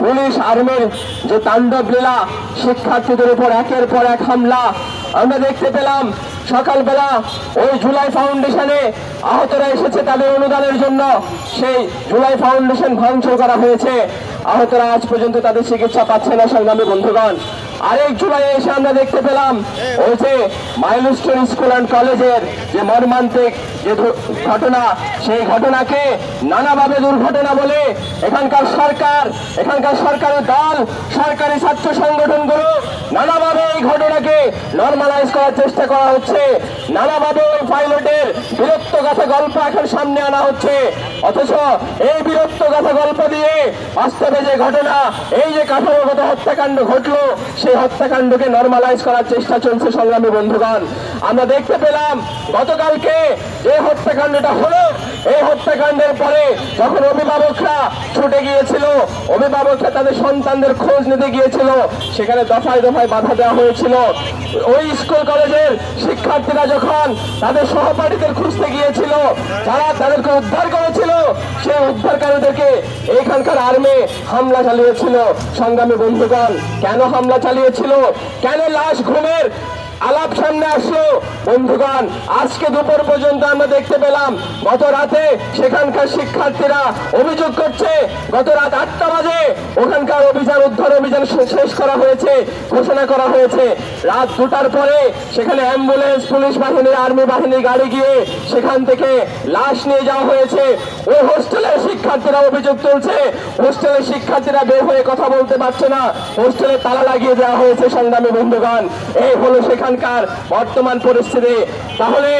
Police আর্মির যে তাণ্ডব লীলা, শিক্ষার্থীদের উপর একের পর এক হামলা, আমরা দেখতে পেলাম সকালবেলা ওই জুলাই ফাউন্ডেশনে আহতরা এসেছে তাদের অনুদানের জন্য। সেই জুলাই ফাউন্ডেশন ভাঙচুর করা হয়েছে। আহতরা আজ পর্যন্ত তাদের চিকিৎসা পাচ্ছে না, সংগ্রামী বন্ধুগণ। আরেক জুলাই এসে আমরা দেখতে পেলাম ওই যে মাইলস্টোন স্কুল অ্যান্ড কলেজের যে মর্মান্তিক যে ঘটনা, সেই ঘটনাকে নানাভাবে দুর্ঘটনা বলে এখানকার সরকার, এখানকার সরকারের দল, সরকারি ছাত্র সংগঠনগুলো নানাভাবে এই ঘটনাকে নর্মালাইজ করার চেষ্টা করা হচ্ছে। নানাভাবে ওই পাইলটের বীরত্ব গাথা গল্প এখন সামনে আনা হচ্ছে। অথচ এই বীরত্ব গাথা গল্প দিয়ে বাস্তবে যে ঘটনা, এই যে কাঠামোগত হত্যাকাণ্ড ঘটলো, সেই হত্যাকাণ্ডকে নর্মালাইজ করার চেষ্টা চলছে সংগ্রামী বন্ধুগণ। আমরা দেখতে পেলাম, গতকালকে যে হত্যাকাণ্ডটা হলো এই হত্যাকাণ্ডের পরে যখন অভিভাবকরা ছুটে গিয়েছিল, অভিভাবকরা তাদের সন্তানদের খোঁজ নিতে গিয়েছিল, সেখানে দফায় দফায় বাধা দেওয়া হয়েছিল। ওই স্কুল কলেজের শিক্ষার্থীরা যখন তাদের সহপাঠীদের খুঁজতে গিয়েছিল, যারা তাদেরকে উদ্ধার করেছিল সেই উদ্ধারকারীদেরকে এইখানকার আর্মি হামলা চালিয়েছিল। সংগ্রামী বন্ধুগণ, কেন হামলা চালিয়েছিল? কেন লাশ ঘুমের আলাপ সামনে আসলো। বন্ধুগণ, আজকে দুপুর পর্যন্ত আমরা দেখতে পেলাম গত রাতে সেখানকার শিক্ষার্থীরা অভিযোগ করছে গত রাত আটটা বাজে ওখানকার অভিযান, উদ্ধার অভিযান শেষ করা হয়েছে, ঘোষণা করা হয়েছে। রাত দুটার পরে সেখানে অ্যাম্বুলেন্স, পুলিশ বাহিনী, আর্মি বাহিনী গাড়ি গিয়ে সেখান থেকে লাশ নিয়ে যাওয়া হয়েছে। ওই হোস্টেলের শিক্ষার্থীরা অভিযোগ তুলছে, হোস্টেলের শিক্ষার্থীরা বের হয়ে কথা বলতে পারছে না। হোস্টেলে তালা লাগিয়ে দেওয়া হয়েছে সংগ্রামী বন্ধুগণ। এই হলো সেখানকার বর্তমান পরিস্থিতি। তাহলে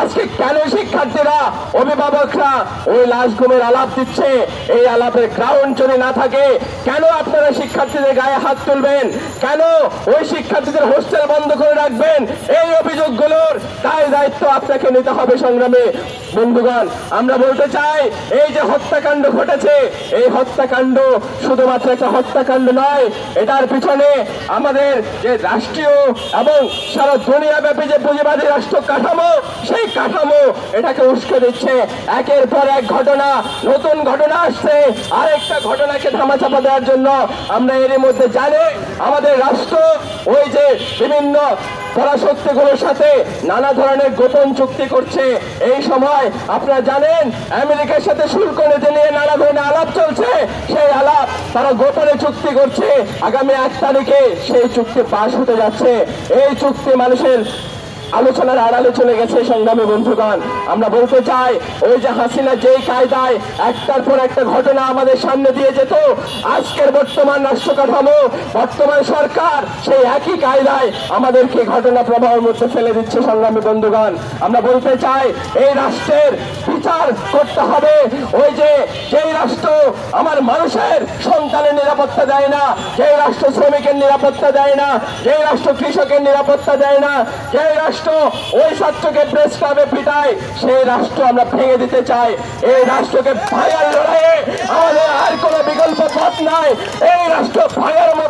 আজকে কেন শিক্ষার্থীরা, অভিভাবকরা ওই লাশ গুমের আলাপ দিচ্ছে? এই আলাপের গ্রাউন্ড যদি না থাকে, কেন আপনারা শিক্ষার্থীদের গায়ে হাত তুলবেন? কেন ওই শিক্ষার্থীদের হোস্টেল বন্ধ করে রাখবেন? এই অভিযোগগুলোর তাই দায়িত্ব আপনাকে নিতে হবে সংগ্রামে। বন্ধুগণ, আমরা বলতে চাই, এই যে হত্যাকাণ্ড ঘটেছে, এই হত্যাকাণ্ড শুধুমাত্র একটা হত্যাকাণ্ড নয়, এটার পিছনে আমাদের যে রাষ্ট্রীয় এবং সারা দুনিয়া ব্যাপী যে পুঁজিবাদী রাষ্ট্র কাঠামো, সেই কাঠামো এটাকে উস্কে দিচ্ছে। একের পর এক ঘটনা, নতুন ঘটনা আসছে। আরেকটা ঘটনাকে ধামাচাপা দেওয়ার জন্য আমরা এর মধ্যে জানি, আমাদের রাষ্ট্র ওই যে বিভিন্ন পরাশক্তিগুলোর সাথে নানা ধরনের গোপন চুক্তি করছে। এই সময় আপনারা জানেন, আমেরিকার সাথে শুল্ক নীতি নিয়ে নানা ধরনের আলাপ চলছে। সেই আলাপ তারা গোপনে চুক্তি করছে। আগামী এক তারিখে সেই চুক্তি পাশ হতে যাচ্ছে। এই চুক্তি মানুষের আলোচনার আড়ালে চলে গেছে সংগ্রামী বন্ধুগণ। আমরা বলতে চাই, ওই যে হাসিনা যেই কায়দায় একটার পর একটা ঘটনা আমাদের সামনে দিয়ে যেত, আজকের বর্তমান রাষ্ট্র কাঠামো বর্তমান সরকার সেই একই কায়দায় আমাদেরকে ঘটনা প্রবাহের মধ্যে ফেলে দিচ্ছে সংগ্রামী বন্ধুগণ। আমরা বলতে চাই, এই রাষ্ট্রের বিচার করতে হবে। ওই যে যেই রাষ্ট্র আমার মানুষের সন্তানের নিরাপত্তা দেয় না, যেই রাষ্ট্র শ্রমিকের নিরাপত্তা দেয় না, যেই রাষ্ট্র কৃষকের নিরাপত্তা দেয় না, যেই রাষ্ট্র ওই ছাত্রকে প্রেস ক্লাবে পিটায়, সেই রাষ্ট্র আমরা ভেঙে দিতে চাই। এই রাষ্ট্রকে ভাঙার লড়াইয়ে আমাদের আর কোনো বিকল্প পথ নাই। এই রাষ্ট্র দিয়ে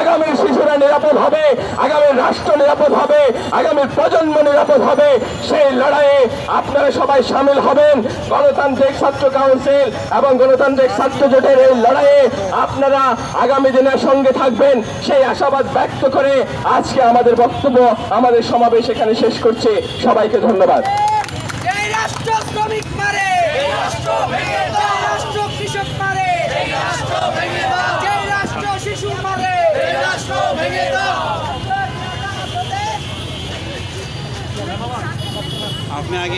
আগামীর শিশুরা নিরাপদ হবে আগামীর রাষ্ট্র নিরাপদ হবে আগামীর প্রজন্ম নিরাপদ হবে। সেই লড়াইয়ে আপনারা সবাই সামিল হবেন। গণতান্ত্রিক ছাত্র কাউন্সিল এবং গণতান্ত্রিক ছাত্র জোটের এই লড়াইয়ে আপনারা আগামী দিনের সঙ্গে থাকবেন। সেই আশাবাদ ব্যক্ত করে আজকে আমাদের বক্তব্য, আমাদের সমাবেশ এখানে শেষ করছি। সবাইকে ধন্যবাদ। রাষ্ট্র কৃষক মারে রাষ্ট্র ভেঙে দাও máquina que